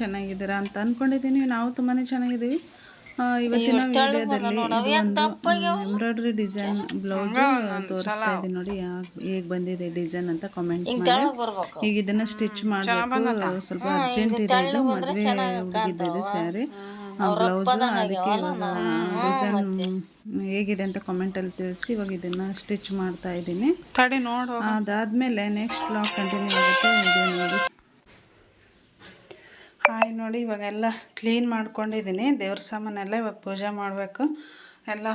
ಚೆನ್ನಾಗಿದ್ದೀರಾ ಅಂತ ಅಂದ್ಕೊಂಡಿದ್ದೀನಿ ನಾವು ತುಂಬಾ ಚೆನ್ನಾಗಿದ್ದೀವಿ. ಇವತ್ತಿನ ವಿಡಿಯೋದಲ್ಲಿ ಎಂಬ್ರಾಯ್ಡ್ರಿ ಡಿಸೈನ್ ಬ್ಲೌಸ್ ತೋರಿಸ್ತಾ ಇದ್ದೀನಿ ನೋಡಿ ಹೇಗೆ ಬಂದಿದೆ ಡಿಸೈನ್ ಅಂತ ಕಾಮೆಂಟ್ ಮಾಡಿ. ಈಗ ಇದನ್ನ ಸ್ಟಿಚ್ ಮಾಡಬೇಕು. ಸ್ವಲ್ಪ ಅರ್ಜೆಂಟ್ ಇದೆ ಇದು ಮದುವೆ ಹುಡುಗಿದ್ದು ಸ್ಯಾರಿ. ಬ್ಲೌಸ್ ಅದಕ್ಕೆ ಇವಾಗ ಡಿಸೈನ್ ಹೇಗಿದೆ ಅಂತ ಕಾಮೆಂಟ್ ಅಲ್ಲಿ ತಿಳಿಸಿ ಇವಾಗ ಇದನ್ನ ಸ್ಟಿಚ್ ಮಾಡ್ತಾ ಇದ್ದೀನಿ. ಅದಾದ್ಮೇಲೆ ನೆಕ್ಸ್ಟ್ ಬ್ಲಾಗ್ ಕಂಟಿನ್ಯೂ ಆಗುತ್ತೆ. ವಿಡಿಯೋ ನೋಡಿ. ಹಾಯ್ ನೋಡಿ, ಇವಾಗೆಲ್ಲ ಕ್ಲೀನ್ ಮಾಡ್ಕೊಂಡಿದ್ದೀನಿ ದೇವ್ರ ಸಾಮಾನೆಲ್ಲ ಇವಾಗ ಪೂಜೆ ಮಾಡಬೇಕು. ಎಲ್ಲ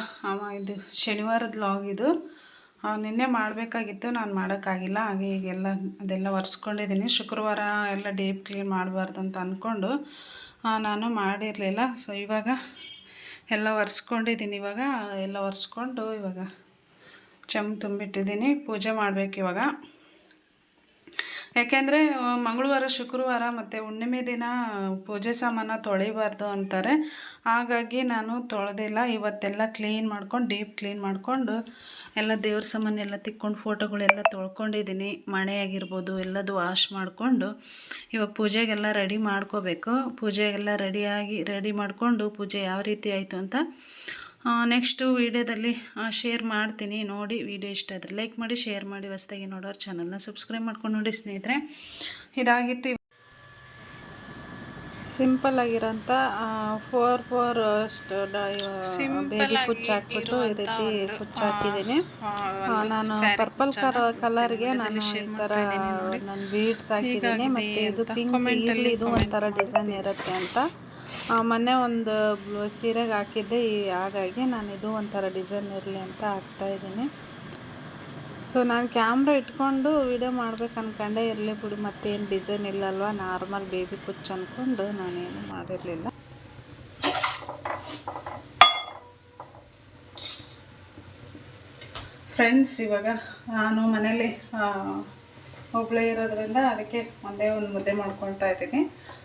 ಇದು ಶನಿವಾರದ ಲಾಗ್ ಇದು. ನಿನ್ನೆ ಮಾಡಬೇಕಾಗಿತ್ತು, ನಾನು ಮಾಡೋಕ್ಕಾಗಿಲ್ಲ. ಹಾಗೆ ಈಗೆಲ್ಲ ಅದೆಲ್ಲ ಒರೆಸ್ಕೊಂಡಿದ್ದೀನಿ ಶುಕ್ರವಾರ ಎಲ್ಲ ಡೀಪ್ ಕ್ಲೀನ್ ಮಾಡಬಾರ್ದು ಅಂತ ಅಂದ್ಕೊಂಡು ನಾನು ಮಾಡಿರಲಿಲ್ಲ. ಸೊ ಇವಾಗ ಎಲ್ಲ ಒರೆಸ್ಕೊಂಡಿದ್ದೀನಿ ಇವಾಗ. ಎಲ್ಲ ಒರೆಸ್ಕೊಂಡು ಇವಾಗ, ಚಮ್ ತುಂಬಿಟ್ಟಿದ್ದೀನಿ ಪೂಜೆ ಮಾಡಬೇಕು ಇವಾಗ. ಯಾಕೆಂದರೆ ಮಂಗಳವಾರ, ಶುಕ್ರವಾರ ಮತ್ತು ಹುಣ್ಣಿಮೆ ದಿನ ಪೂಜೆ ಸಾಮಾನು ತೊಳಿಬಾರ್ದು ಅಂತಾರೆ. ಹಾಗಾಗಿ ನಾನು ತೊಳೆದಿಲ್ಲ ಇವತ್ತೆಲ್ಲ ಕ್ಲೀನ್ ಮಾಡ್ಕೊಂಡು ಡೀಪ್ ಕ್ಲೀನ್ ಮಾಡಿಕೊಂಡು ಎಲ್ಲ ದೇವ್ರ ಸಾಮಾನು ಎಲ್ಲ ತಿಕ್ಕೊಂಡು ಫೋಟೋಗಳೆಲ್ಲ ತೊಳ್ಕೊಂಡಿದ್ದೀನಿ. ಮಣೆ ಆಗಿರ್ಬೋದು ಎಲ್ಲದು ವಾಶ್ ಮಾಡಿಕೊಂಡು. ಇವಾಗ ಪೂಜೆಗೆಲ್ಲ ರೆಡಿ ಮಾಡ್ಕೋಬೇಕು. ಪೂಜೆಗೆಲ್ಲ ರೆಡಿಯಾಗಿ ರೆಡಿ ಮಾಡಿಕೊಂಡು ಪೂಜೆ ಯಾವ ರೀತಿ ಆಯಿತು ಅಂತ ನೆಕ್ಸ್ಟು ವೀಡಿಯೋದಲ್ಲಿ ಶೇರ್ ಮಾಡ್ತೀನಿ. ನೋಡಿ ವಿಡಿಯೋ ಇಷ್ಟ ಆದರೆ ಲೈಕ್ ಮಾಡಿ ಶೇರ್ ಮಾಡಿ. ಹೊಸ್ದಾಗಿ ನೋಡೋರು ಚಾನಲ್ನ ಸಬ್ಸ್ಕ್ರೈಬ್ ಮಾಡ್ಕೊಂಡು ನೋಡಿ ಸ್ನೇಹಿತರೆ. ಇದಾಗಿತ್ತು ಸಿಂಪಲ್ ಆಗಿರೋಂಥ ಫೋರ್ ಫೋರ್ ಬೇಬಿ ಕುಚ್ಚು ಹಾಕ್ಬಿಟ್ಟು ಈ ರೀತಿ ಕುಚ್ಚು ಹಾಕಿದ್ದೀನಿ. ನಾನು ಪರ್ಪಲ್ ಕಲರ್ ಕಲರ್ಗೆ ನಾನು ಈ ಥರ ನಾನು ಬೀಡ್ಸ್ ಹಾಕಿದ್ದೀನಿ. ಮತ್ತು ಇದು ಪಿಂಕ್ ಇದು ಒಂಥರ ಡಿಸೈನ್ ಇರುತ್ತೆ ಅಂತ. ಮೊನ್ನೆ ಒಂದು ಸೀರೆಗೆ ಹಾಕಿದ್ದೆ, ಈ ಹಾಗಾಗಿ ನಾನು ಇದು ಒಂಥರ ಡಿಸೈನ್ ಇರಲಿ ಅಂತ ಹಾಕ್ತಾ ಇದ್ದೀನಿ. ಸೊ, ನಾನು ಕ್ಯಾಮ್ರಾ ಇಟ್ಕೊಂಡು ವಿಡಿಯೋ ಮಾಡ್ಬೇಕು ಅನ್ಕೊಂಡೆ, ಇರಲಿ ಬಿಡಿ, ಮತ್ತೇನು ಡಿಸೈನ್ ಇಲ್ಲಲ್ವ, ನಾರ್ಮಲ್ ಬೇಬಿ ಕುಚ್ಚು ಅಂದ್ಕೊಂಡು ನಾನೇನು ಮಾಡಿರಲಿಲ್ಲ. ಫ್ರೆಂಡ್ಸ್ ಇವಾಗ ನಾನು ಮನೇಲಿ ಒಬ್ಬಳೇ ಇರೋದ್ರಿಂದ ಅದಕ್ಕೆ ಒಂದೇ ಒಂದು ಮುದ್ದೆ ಮಾಡ್ಕೊಳ್ತಾ ಇದ್ದೀನಿ.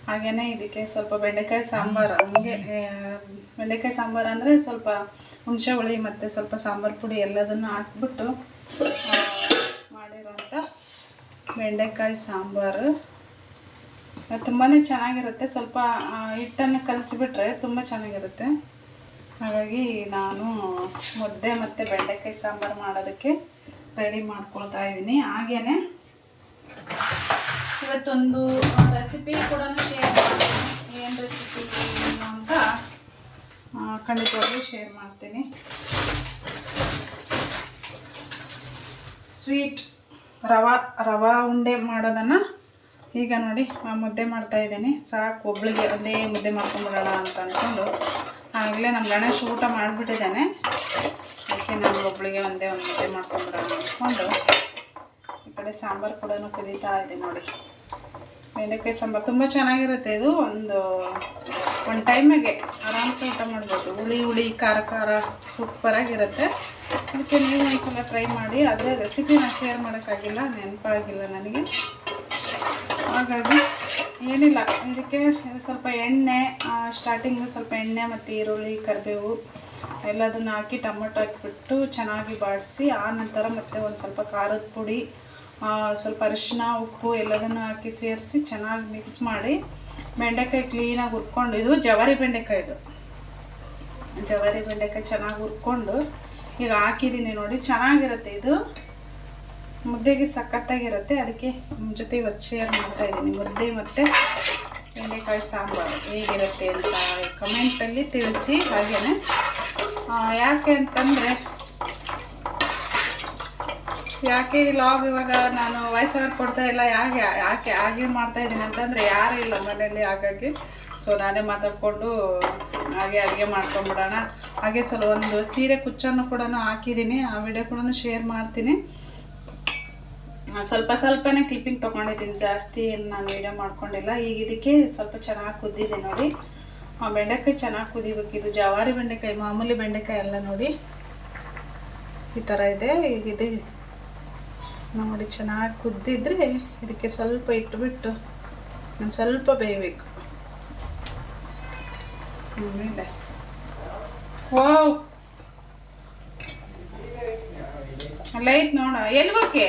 ಹಾಗೆಯೇ ಇದಕ್ಕೆ ಸ್ವಲ್ಪ ಬೆಂಡೆಕಾಯಿ ಸಾಂಬಾರು, ಹಂಗೆ ಬೆಂಡೆಕಾಯಿ ಸಾಂಬಾರು ಅಂದರೆ ಸ್ವಲ್ಪ ಹುಣಸೆ ಹುಳಿ ಮತ್ತು ಸ್ವಲ್ಪ ಸಾಂಬಾರು ಪುಡಿ ಎಲ್ಲದನ್ನು ಹಾಕ್ಬಿಟ್ಟು ಮಾಡಿರೋಂಥ ಬೆಂಡೆಕಾಯಿ ಸಾಂಬಾರು. ತುಂಬಾ ಚೆನ್ನಾಗಿರುತ್ತೆ. ಸ್ವಲ್ಪ ಹಿಟ್ಟನ್ನು ಕಲಸಿಬಿಟ್ರೆ ತುಂಬ ಚೆನ್ನಾಗಿರುತ್ತೆ. ಹಾಗಾಗಿ ನಾನು ಮುದ್ದೆ ಮತ್ತು ಬೆಂಡೆಕಾಯಿ ಸಾಂಬಾರು ಮಾಡೋದಕ್ಕೆ ರೆಡಿ ಮಾಡ್ಕೊಳ್ತಾ ಇದ್ದೀನಿ. ಹಾಗೆಯೇ ಇವತ್ತೊಂದು ರೆಸಿಪಿ ಕೂಡ ಶೇರ್ ಮಾಡ್ತೀನಿ. ಏನು ರೆಸಿಪಿ ಅಂತ ಆ, ಖಂಡಿತವಾಗ್ಲೂ ಶೇರ್ ಮಾಡ್ತೀನಿ. ಸ್ವೀಟ್ ರವಾ ರವಾ ಉಂಡೆ ಮಾಡೋದನ್ನು ಈಗ ನೋಡಿ ಮುದ್ದೆ ಮಾಡ್ತಾ ಇದ್ದೀನಿ. ಸಾಕು ಒಬ್ಬಳಿಗೆ ಒಂದೇ ಮುದ್ದೆ ಮಾಡ್ಕೊಂಬಿಡೋಣ ಅಂತ ಅಂದ್ಕೊಂಡು ಆಗಲೇ ನಮ್ಮ ಗಣೇಶ ಊಟ ಮಾಡಿಬಿಟ್ಟಿದ್ದಾನೆ. ಅದಕ್ಕೆ ನಾನು ಒಬ್ಬಳಿಗೆ ಒಂದೇ ಒಂದು ಮುದ್ದೆ ಮಾಡ್ಕೊಂಬಿಡೋಣ ಅಂದ್ಕೊಂಡು ಈ ಕಡೆ ಸಾಂಬಾರು ಕೂಡ ಕುದೀತಾ ಇದೆ ನೋಡಿ. ಬೆಂಡೆಕಾಯಿ ಸಾಂಬಾರು. ತುಂಬ ಚೆನ್ನಾಗಿರುತ್ತೆ ಇದು. ಒಂದು ಒಂದು ಟೈಮಿಗೆ ಆರಾಮ್ಸೆ ಊಟ ಮಾಡ್ಬೋದು. ಹುಳಿ ಹುಳಿ, ಖಾರ ಖಾರ ಸೂಪರಾಗಿರುತ್ತೆ ಅದಕ್ಕೆ ನೀವು ಒಂದ್ಸಲ ಟ್ರೈ ಮಾಡಿ. ಆದರೆ ರೆಸಿಪಿನ ಶೇರ್ ಮಾಡೋಕ್ಕಾಗಿಲ್ಲ, ನೆನಪಾಗಿಲ್ಲ ನನಗೆ. ಹಾಗಾಗಿ ಏನಿಲ್ಲ. ಇದಕ್ಕೆ ಸ್ವಲ್ಪ ಎಣ್ಣೆ ಸ್ಟಾರ್ಟಿಂಗು ಸ್ವಲ್ಪ ಎಣ್ಣೆ ಮತ್ತು ಈರುಳ್ಳಿ, ಕರಿಬೇವು, ಎಲ್ಲದನ್ನು ಹಾಕಿ ಟೊಮೊಟೊ ಹಾಕಿಬಿಟ್ಟು ಚೆನ್ನಾಗಿ ಬಾಡಿಸಿ ಆ ನಂತರ ಮತ್ತೆ ಒಂದು ಸ್ವಲ್ಪ ಖಾರದ ಪುಡಿ ಸ್ವಲ್ಪ ಅರಿಶಿನ ಉಪ್ಪು ಎಲ್ಲದನ್ನು ಹಾಕಿ ಸೇರಿಸಿ ಚೆನ್ನಾಗಿ ಮಿಕ್ಸ್ ಮಾಡಿ ಬೆಂಡೆಕಾಯಿ ಕ್ಲೀನಾಗಿ ಹುರ್ಕೊಂಡು, ಇದು ಜವಾರಿ ಬೆಂಡೆಕಾಯಿ ಇದು. ಜವಾರಿ ಬೆಂಡೆಕಾಯಿ ಚೆನ್ನಾಗಿ ಹುರ್ಕೊಂಡು ಈಗ ಹಾಕಿದ್ದೀನಿ ನೋಡಿ, ಚೆನ್ನಾಗಿರುತ್ತೆ ಇದು. ಮುದ್ದೆಗೆ ಸಖತ್ತಾಗಿರುತ್ತೆ, ಅದಕ್ಕೆ ನಿಮ್ಮ ಜೊತೆ ಇವತ್ತು ಶೇರ್ ಮಾಡ್ತಾ ಇದ್ದೀನಿ. ಮುದ್ದೆ ಮತ್ತು ಬೆಂಡೆಕಾಯಿ ಸಾಂಬಾರು ಹೇಗಿರುತ್ತೆ ಅಂತ ಕಮೆಂಟಲ್ಲಿ ತಿಳಿಸಿ ಹಾಗೆಯೇ ಯಾಕೆ ಅಂತಂದರೆ ಯಾಕೆ ಈ ಲಾಗ್ ಇವಾಗ ನಾನು ವಾಯ್ಸ್ ಓವರ್ ಕೊಡ್ತಾ ಇಲ್ಲ? ಯಾಕೆ ಯಾಕೆ, ಹಾಗೆ ಮಾಡ್ತಾ ಇದ್ದೀನಿ ಅಂತಂದರೆ ಯಾರೂ ಇಲ್ಲ ಮನೆಯಲ್ಲಿ ಹಾಗಾಗಿ. ಸೊ ನಾನೇ ಮಾತಾಡಿಕೊಂಡು ಹಾಗೆ ಅಡುಗೆ ಮಾಡ್ಕೊಂಬಿಡೋಣ. ಹಾಗೆ ಸ್ವಲ್ಪ ಒಂದು ಸೀರೆ ಕುಚ್ಚನ್ನು ಕೂಡ ಹಾಕಿದ್ದೀನಿ. ಆ ವಿಡಿಯೋ ಕೂಡ ಶೇರ್ ಮಾಡ್ತೀನಿ. ಸ್ವಲ್ಪ ಸ್ವಲ್ಪನೇ ಕ್ಲಿಪ್ಪಿಂಗ್ ತೊಗೊಂಡಿದ್ದೀನಿ. ಜಾಸ್ತಿ ಏನು ನಾನು ವೀಡಿಯೋ ಮಾಡ್ಕೊಂಡಿಲ್ಲ. ಈಗ ಇದಕ್ಕೆ ಸ್ವಲ್ಪ ಚೆನ್ನಾಗಿ ಕುದ್ದಿದೆ ನೋಡಿ. ಆ ಬೆಂಡೆಕಾಯಿ ಚೆನ್ನಾಗಿ ಕುದಿಬೇಕು. ಇದು ಜವಾರಿ ಬೆಂಡೆಕಾಯಿ, ಮಾಮೂಲಿ ಬೆಂಡೆಕಾಯಿ ಎಲ್ಲ ನೋಡಿ. ಈ ಥರ ಇದೆ. ಈಗ ಇದು ನೋಡಿ ಚೆನ್ನಾಗಿ ಕುದ್ದಿದ್ರೆ ಇದಕ್ಕೆ ಸ್ವಲ್ಪ ಇಟ್ಟುಬಿಟ್ಟು ಒಂದು ಸ್ವಲ್ಪ ಬೇಯಬೇಕು. ಆಮೇಲೆ ಓ ಅಲ್ಲ ಐತ್ ನೋಡ ಎಲ್ಗೋಕೆ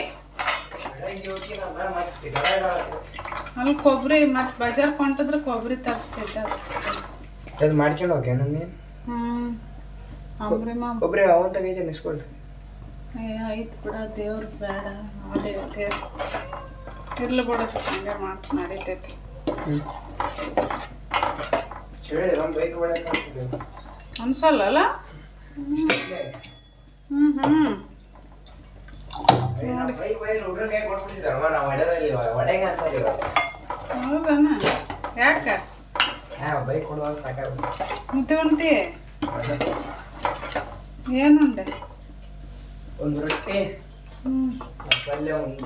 ಅಲ್ಲಿ ಕೊಬ್ಬರಿ ಮತ್ತೆ ಬಜಾರ್ ಕೊಂಟಿದ್ರೆ ಕೊಬ್ಬರಿ ತರಿಸ್ತಿದ್ದೆ ಅದು ಮಾಡ್ಕೊಂಡು ಹೋಗಿ ನೀನು? ಒಬ್ಬರೇ ಅವನ್ ತೆಗೀಜ ನಿಸ್ಕೊಳ್ರಿ ಏ ಆಯ್ತು ಬಿಡ ದೇವ್ರು ಬೇಡ ಅದೇ ದೇವ್ರು ಇರ್ಲಿ ಬಿಡ ಹಂಗೆ ಮಾಡಿ ನಡೀತೈತಿ. ಅನ್ಸಲ್ಲ ಅನ್ಸಲ್ಲ ಇವಾಗ. ಹೌದನ? ಯಾಕೆ? ಮುದ್ದೆ ಏನು ಏನುಂಡೆ ಒಂದು ರೊಟ್ಟಿ. ಪಲ್ಯ ಒಂದು.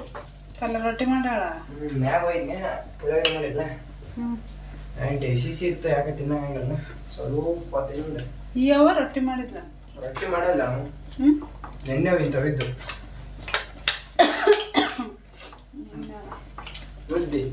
ಪಲ್ಯ ರೊಟ್ಟಿ ಮಾಡ್ಯಾಳ ಹ್ಮ್, ಮ್ಯಾಗ ಹೋಯ್ನೆ ಪುಳಿಯೋಗರೆ ಮಾಡಿಲ್ಲ ಹ್ಞೂ ನೈಂಟಿ ಸಿ ಸಿ ಇತ್ತು ಯಾಕೆ ತಿನ್ನಂಗಿಲ್ಲ ಸ್ವಲ್ಪ ತಿಂದ ಈ ಯಾವ ರೊಟ್ಟಿ ಮಾಡಿದ್ಲ? ರೊಟ್ಟಿ ಮಾಡಲ್ಲ ನೆನ್ನೆ ಹೋಗಿ ತವಿದ್ದು ಬುದ್ಧಿ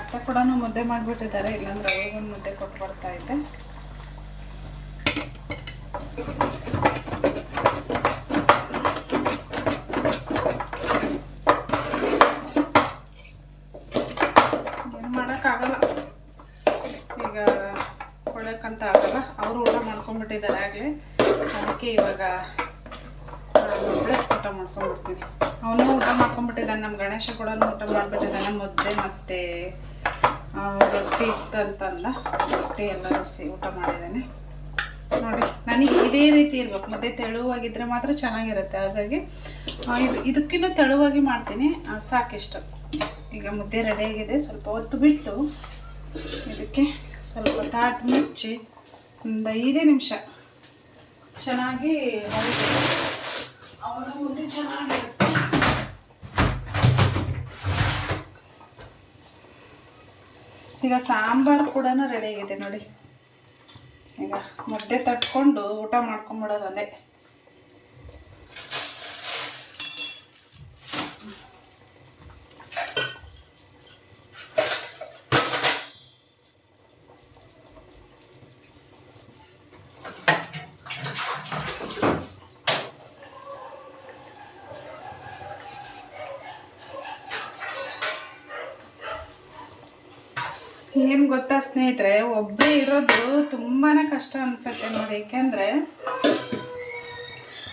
ಅತ್ತೆ ಕೂಡ ಮುದ್ದೆ ಮಾಡಿಬಿಟ್ಟಿದ್ದಾರೆ, ಇಲ್ಲಾಂದ್ರೆ ಅವ್ರಿಗೊಂದು ಮುದ್ದೆ ಕೊಟ್ಟು ಬರ್ತಾ ಇದ್ದೆ ಏನು ಮಾಡೋಕ್ಕಾಗಲ್ಲ ಈಗ ಕೊಡೋಕ್ಕಂತ ಆಗಲ್ಲ. ಅವರು ಊಟ ಮಾಡ್ಕೊಂಡ್ಬಿಟ್ಟಿದ್ದಾರೆ ಆಗಲೇ. ಅದಕ್ಕೆ ಇವಾಗ ಊಟ ಮಾಡ್ಕೊಂಡ್ಬಿಡ್ತೀನಿ ಅವನು ಊಟ ಮಾಡ್ಕೊಂಡ್ಬಿಟ್ಟಿದ್ದಾನೆ ನಮ್ಮ ಗಣೇಶ ಕೂಡ ಊಟ ಮಾಡಿಬಿಟ್ಟಿದ್ದಾನೆ, ಮುದ್ದೆ ಮತ್ತು ರೊಟ್ಟಿ ಇತ್ತಂತಂದ ರೊಟ್ಟಿ ಎಲ್ಲ ರುಸಿ ಊಟ ಮಾಡಿದ್ದಾನೆ. ನೋಡಿ, ನನಗೆ ಇದೇ ರೀತಿ ಇರ್ಬೇಕು. ಮುದ್ದೆ ತೆಳುವಾಗಿದ್ದರೆ ಮಾತ್ರ ಚೆನ್ನಾಗಿರುತ್ತೆ. ಹಾಗಾಗಿ ಇದು, ಇದಕ್ಕಿನ್ನೂ ತೆಳುವಾಗಿ ಮಾಡ್ತೀನಿ. ಸಾಕಿಷ್ಟು. ಈಗ ಮುದ್ದೆ ರೆಡಿಯಾಗಿದೆ ಸ್ವಲ್ಪ ಹೊತ್ತು ಬಿಟ್ಟು ಇದಕ್ಕೆ ಸ್ವಲ್ಪ ತಾಟ್ ಮುಚ್ಚಿ ಒಂದು ಐದೇ ನಿಮಿಷ ಚೆನ್ನಾಗಿ ಹೊಡಿಬೇಕು ಅವಾಗ ಮುದ್ದೆ ಚೆನ್ನಾಗಿರುತ್ತೆ ಈಗ ಸಾಂಬಾರು ಕೂಡ ರೆಡಿ ಆಗಿದೆ ನೋಡಿ. ಈಗ ಮುದ್ದೆ ತಟ್ಕೊಂಡು ಊಟ ಮಾಡ್ಕೊಂಬಿಡೋದು ಅದೇ. ಏನು ಗೊತ್ತಾ ಸ್ನೇಹಿತರೆ ಒಬ್ಬರೇ ಇರೋದು ತುಂಬಾ ಕಷ್ಟ ಅನಿಸುತ್ತೆ ನೋಡಿ. ಏಕೆಂದರೆ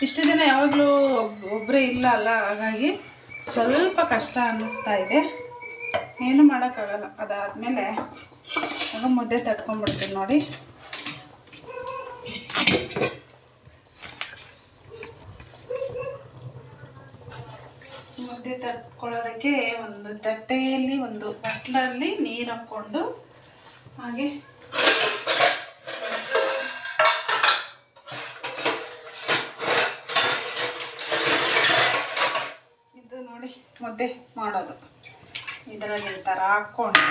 ಇಷ್ಟು ದಿನ ಯಾವಾಗಲೂ ಒಬ್ ಒಬ್ಬರೇ ಇಲ್ಲ ಅಲ್ಲ, ಹಾಗಾಗಿ ಸ್ವಲ್ಪ ಕಷ್ಟ ಅನ್ನಿಸ್ತಾ ಇದೆ. ಏನು ಮಾಡೋಕ್ಕಾಗಲ್ಲ. ಅದಾದಮೇಲೆ, ಆಗ ಮುದ್ದೆ ತಟ್ಕೊಂಡ್ಬಿಡ್ತೀನಿ ನೋಡಿ. ಮುದ್ದೆ ತಟ್ಕೊಳ್ಳೋದಕ್ಕೆ ಒಂದು ತಟ್ಟೆಯಲ್ಲಿ, ಒಂದು ಬಟ್ಲಲ್ಲಿ ನೀರು ಹಾಕ್ಕೊಂಡು ಹಾಗೆ. ಇದು ನೋಡಿ ಮುದ್ದೆ ಮಾಡೋದು. ಇದರಲ್ಲಿ ಈ ಥರ ಹಾಕ್ಕೊಂಡು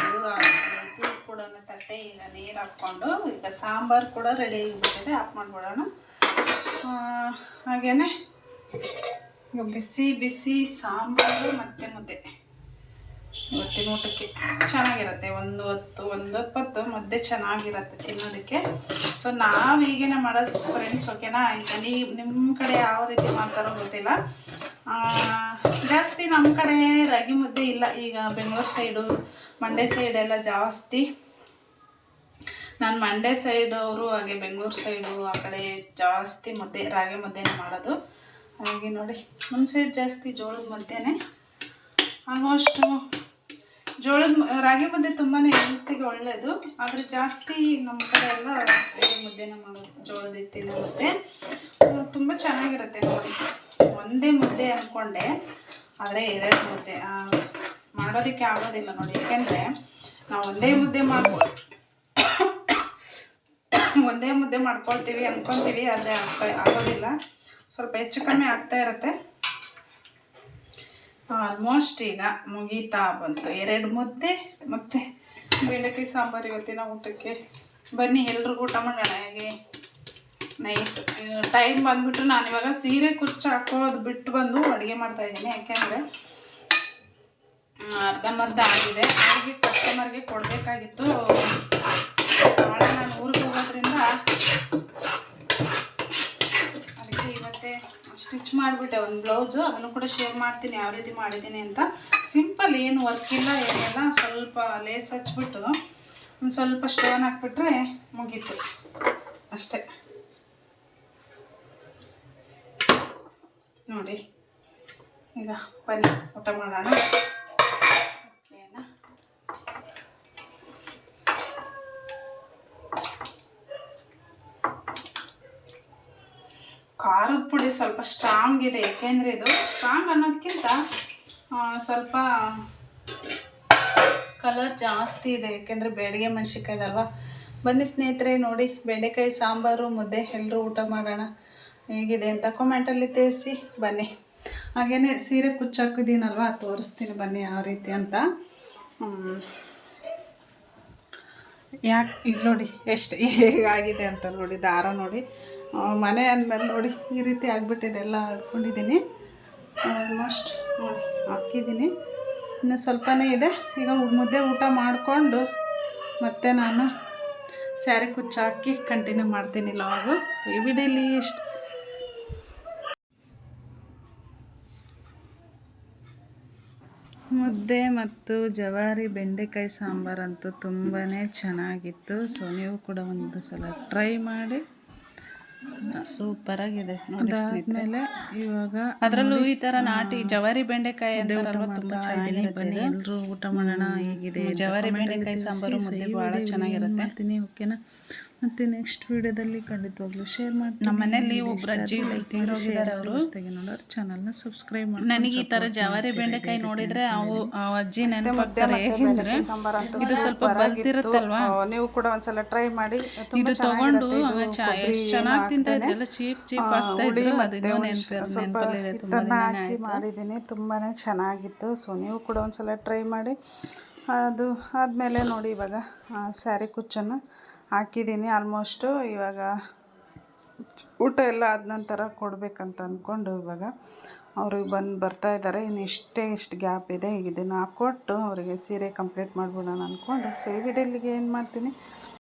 ಇದು ಕೂಡ ತಟ್ಟೆ ಇಲ್ಲ ನೀರು ಹಾಕ್ಕೊಂಡು, ಈಗ ಸಾಂಬಾರು ಕೂಡ ರೆಡಿ ಆಗಿಬಿಟ್ಟಿದೆ ಆಫ್ ಮಾಡ್ಬಿಡೋಣ. ಹಾಗೆಯೇ ಈಗ ಬಿಸಿ ಬಿಸಿ ಸಾಂಬಾರು ಮತ್ತು ಮುದ್ದೆ. ಇವತ್ತಿನ ಊಟಕ್ಕೆ ಚೆನ್ನಾಗಿರುತ್ತೆ. ಒಂದು ಹೊತ್ತು ಒಂದು ಹೊತ್ತು ಮಧ್ಯೆ ಚೆನ್ನಾಗಿರುತ್ತೆ ತಿನ್ನೋದಕ್ಕೆ. ಸೊ ನಾವು ಈಗೇನೆ ಮಾಡೋದು ಫ್ರೆಂಡ್ಸ್ ಓಕೆನಾ ಈಗ ನೀವು ನಿಮ್ಮ ಕಡೆ ಯಾವ ರೀತಿ ಮಾಡ್ತಾರೋ ಗೊತ್ತಿಲ್ಲ. ಜಾಸ್ತಿ ನಮ್ಮ ಕಡೆ ರಾಗಿ ಮುದ್ದೆ ಇಲ್ಲ. ಈಗ ಬೆಂಗಳೂರು ಸೈಡು ಮಂಡ್ಯ ಸೈಡ್ ಎಲ್ಲ ಜಾಸ್ತಿ. ನಾನು ಮಂಡ್ಯ ಸೈಡ್ ಅವರು, ಹಾಗೆ ಬೆಂಗಳೂರು ಸೈಡು ಆ ಕಡೆ ಜಾಸ್ತಿ ಮುದ್ದೆ, ರಾಗಿ ಮುದ್ದೆನೇ ಮಾಡೋದು. ಹಾಗೆ ನೋಡಿ ನಮ್ಮ ಸೈಡ್ ಜಾಸ್ತಿ ಜೋಳದ ಮುದ್ದೆನೇ. ಆಲ್ಮೋಸ್ಟ್ ಜೋಳದ ರಾಗಿ ಮುದ್ದೆ ತುಂಬಾ ಹೆಲ್ತಿಗೆ ಒಳ್ಳೆಯದು ಆದರೆ ಜಾಸ್ತಿ ನಮ್ಮ ಕಡೆ ಎಲ್ಲ ರಾಗಿ ಮುದ್ದೆನ ಮಾಡೋದು ಜೋಳದ ಹಿಟ್ಟಿನ ಮುದ್ದೆ ತುಂಬ ಚೆನ್ನಾಗಿರುತ್ತೆ ನೋಡಿ. ಒಂದೇ ಮುದ್ದೆ ಅಂದ್ಕೊಂಡೆ ಆದರೆ ಎರಡು ಮುದ್ದೆ. ಮಾಡೋದಕ್ಕೆ ಆಗೋದಿಲ್ಲ ನೋಡಿ. ಯಾಕೆಂದರೆ ನಾವು ಒಂದೇ ಮುದ್ದೆ ಮಾಡ್ಬೋದು ಒಂದೇ ಮುದ್ದೆ ಮಾಡ್ಕೊಳ್ತೀವಿ ಅಂದ್ಕೊತೀವಿ ಅದೇ ಆಗೋದಿಲ್ಲ. ಸ್ವಲ್ಪ ಹೆಚ್ಚು ಕಮ್ಮಿ ಆಗ್ತಾ ಇರುತ್ತೆ. ಆಲ್ಮೋಸ್ಟ್ ಈಗ ಮುಗೀತಾ ಬಂತು. ಎರಡು ಮುದ್ದೆ ಮತ್ತು ಬೆಳಗ್ಗೆ ಸಾಂಬಾರು ಇವತ್ತಿನ ಊಟಕ್ಕೆ. ಬನ್ನಿ, ಎಲ್ರಿಗೂ ಊಟ ಮಾಡೋಣ ಹೇಗೆ? ನೈಟ್ ಟೈಮ್ ಬಂದ್ಬಿಟ್ಟು ನಾನು ಇವಾಗ ಸೀರೆ ಕುಚ್ಚು ಹಾಕೋದು ಬಿಟ್ಟು ಬಂದು ಅಡುಗೆ ಮಾಡ್ತಾಯಿದ್ದೀನಿ ಯಾಕೆಂದರೆ ಅರ್ಧಂಬರ್ಧ ಆಗಿದೆ. ಅವ್ರಿಗೆ ಕಸ್ಟಮರ್ಗೆ ಕೊಡಬೇಕಾಗಿತ್ತು. ನಾಳೆ ನಾನು ಊರಿಗೆ ಹೋಗೋದ್ರಿಂದ ಅದಕ್ಕೆ ಇವತ್ತೇ ಸ್ಟಿಚ್ ಮಾಡಿಬಿಟ್ಟೆ ಒಂದು ಬ್ಲೌಸು ಅದನ್ನು ಕೂಡ ಶೇರ್ ಮಾಡ್ತೀನಿ, ಯಾವ ರೀತಿ ಮಾಡಿದ್ದೀನಿ ಅಂತ. ಸಿಂಪಲ್ ಏನು ವರ್ಕ್ ಇಲ್ಲ, ಏನಿಲ್ಲ, ಸ್ವಲ್ಪ ಲೇಸ್ ಹಚ್ಬಿಟ್ಟು, ಒಂದು ಸ್ವಲ್ಪ ಸ್ಟೋನ್ ಹಾಕ್ಬಿಟ್ರೆ ಮುಗೀತು. ಅಷ್ಟೇ. ನೋಡಿ, ಈಗ ಬನ್ನಿ, ಊಟ ಮಾಡೋಣ ಓಕೆನಾ ಖಾರದ ಪುಡಿ ಸ್ವಲ್ಪ ಸ್ಟ್ರಾಂಗ್ ಇದೆ, ಏಕೆಂದರೆ ಇದು ಸ್ಟ್ರಾಂಗ್ ಅನ್ನೋದಕ್ಕಿಂತ ಸ್ವಲ್ಪ ಕಲರ್ ಜಾಸ್ತಿ ಇದೆ, ಏಕೆಂದರೆ ಬೇಡಿಗೆ ಅಲ್ವಾ ಬನ್ನಿ ಸ್ನೇಹಿತರೆ, ನೋಡಿ, ಬೆಂಡೆಕಾಯಿ, ಸಾಂಬಾರು, ಮುದ್ದೆ ಎಲ್ಲರೂ ಊಟ ಮಾಡೋಣ. ಹೇಗಿದೆ ಅಂತ ಕಮೆಂಟಲ್ಲಿ ತಿಳಿಸಿ, ಬನ್ನಿ. ಹಾಗೆಯೇ ಸೀರೆ ಕುಚ್ಚಾಕಿದ್ದೀನಲ್ವ, ತೋರಿಸ್ತೀನಿ ಬನ್ನಿ ಯಾವ ರೀತಿ ಅಂತ. ಯಾಕೆ ಇಲ್ಲಿ ನೋಡಿ, ಎಷ್ಟು, ಹೇಗಾಗಿದೆ ಅಂತ ನೋಡಿ, ದಾರ ನೋಡಿ. ಮನೆ ಅಂದಮೇಲೆ ನೋಡಿ, ಈ ರೀತಿ ಆಗಿಬಿಟ್ಟಿದೆ ಎಲ್ಲ ಹಾಕ್ಕೊಂಡಿದ್ದೀನಿ ಆಲ್ಮೋಸ್ಟ್ ನೋಡಿ ಹಾಕಿದ್ದೀನಿ. ಇನ್ನು ಸ್ವಲ್ಪನೇ ಇದೆ. ಈಗ ಮುದ್ದೆ ಊಟ ಮಾಡಿಕೊಂಡು ಮತ್ತೆ ನಾನು ಸ್ಯಾರಿ ಕುಚ್ಚು ಹಾಕಿ ಕಂಟಿನ್ಯೂ ಮಾಡ್ತೀನಿ ಲಾಗು ಸೊ ಈ ವಿಡಿಯೋಲಿ ಇಷ್ಟು. ಮುದ್ದೆ ಮತ್ತು ಜವಾರಿ ಬೆಂಡೆಕಾಯಿ ಸಾಂಬಾರಂತೂ ತುಂಬಾ ಚೆನ್ನಾಗಿತ್ತು. ಸೊ ನೀವು ಕೂಡ ಒಂದು ಸಲ ಟ್ರೈ ಮಾಡಿ. ಸೂಪರಾಗಿದೆ ಅದಾದ್ಮೇಲೆ ಇವಾಗ ಅದರಲ್ಲೂ ಈ ತರ ನಾಟಿ ಜವಾರಿ ಬೆಂಡೆಕಾಯಿ ಅಂತಾರಲ್ವ ತುಂಬಾ ಬನ್ನಿ ಎಲ್ಲರೂ ಊಟ ಮಾಡೋಣ. ಹೇಗಿದೆ ಜವಾರಿ ಬೆಂಡೆಕಾಯಿ ಸಾಂಬಾರು ಮುದ್ದೆ ಬಹಳ ಚೆನ್ನಾಗಿರುತ್ತೆ. ಓಕೆನಾ? ಮತ್ತೆ ನೆಕ್ಸ್ಟ್ ವಿಡಿಯೋದಲ್ಲಿ ಖಂಡಿತವಾಗ್ಲೂ ಶೇರ್ ಮಾಡ್ತೀನಿ. ನಮ್ಮ ಮನೆಯಲ್ಲಿ ಒಬ್ರು ಅಜ್ಜಿ ತೀರೋಗಿದ್ದಾರೆ ಅವರು. ನೋಡೋರು ಚಾನಲ್ನ ಸಬ್ಸ್ಕ್ರೈಬ್ ಮಾಡಿ ನನಗೆ ಈ ತರ ಜವಾರಿ ಬೆಂಡೆಕಾಯಿ ನೋಡಿದ್ರೆ ಅವು ಆ ಅಜ್ಜಿ ನೆನಪಾಗ್ತಾರೆ ಹೇಗೆಂದ್ರೆ ಇದು ಸ್ವಲ್ಪ ಬಲ್ತಿರುತ್ತಲ್ವಾ ನೀವು ಕೂಡ ಒಂದ್ಸಲ ಟ್ರೈ ಮಾಡಿ ಇದು ತಗೊಂಡು ಎಷ್ಟು ಚೆನ್ನಾಗಿ ತಿಂತಾ ಇದ್ರಲ್ಲ ಚೀಪ್ ಚೀಪ್ ಆಗ್ತಾ ಇದ್ರು ಅದು ನೆನಪಲ್ಲಿದೆ ತುಂಬಾ ಮಾಡಿದ್ದೀನಿ ತುಂಬಾ ಚೆನ್ನಾಗಿತ್ತು. ಸೊ ನೀವು ಕೂಡ ಒಂದ್ಸಲ ಟ್ರೈ ಮಾಡಿ. ಅದು ಆದಮೇಲೆ ನೋಡಿ ಇವಾಗ ಸ್ಯಾರಿ ಕುಚ್ಚನ್ನು. ಹಾಕಿದ್ದೀನಿ ಆಲ್ಮೋಸ್ಟು ಇವಾಗ ಊಟ ಎಲ್ಲ ಆದ ನಂತರ ಕೊಡಬೇಕಂತ ಅಂದ್ಕೊಂಡು ಇವಾಗ ಅವ್ರಿಗೆ ಬಂದು ಬರ್ತಾ ಇದ್ದಾರೆ. ಇನ್ನು ಇಷ್ಟೇ ಇಷ್ಟು ಗ್ಯಾಪ್ ಇದೆ. ಈಗ ಇದನ್ನು ಹಾಕ್ಕೊಟ್ಟು ಅವರಿಗೆ ಸೀರೆ ಕಂಪ್ಲೀಟ್ ಮಾಡ್ಬಿಡೋಣ ಅಂದ್ಕೊಂಡು ಸೊ ಏನು ಮಾಡ್ತೀನಿ?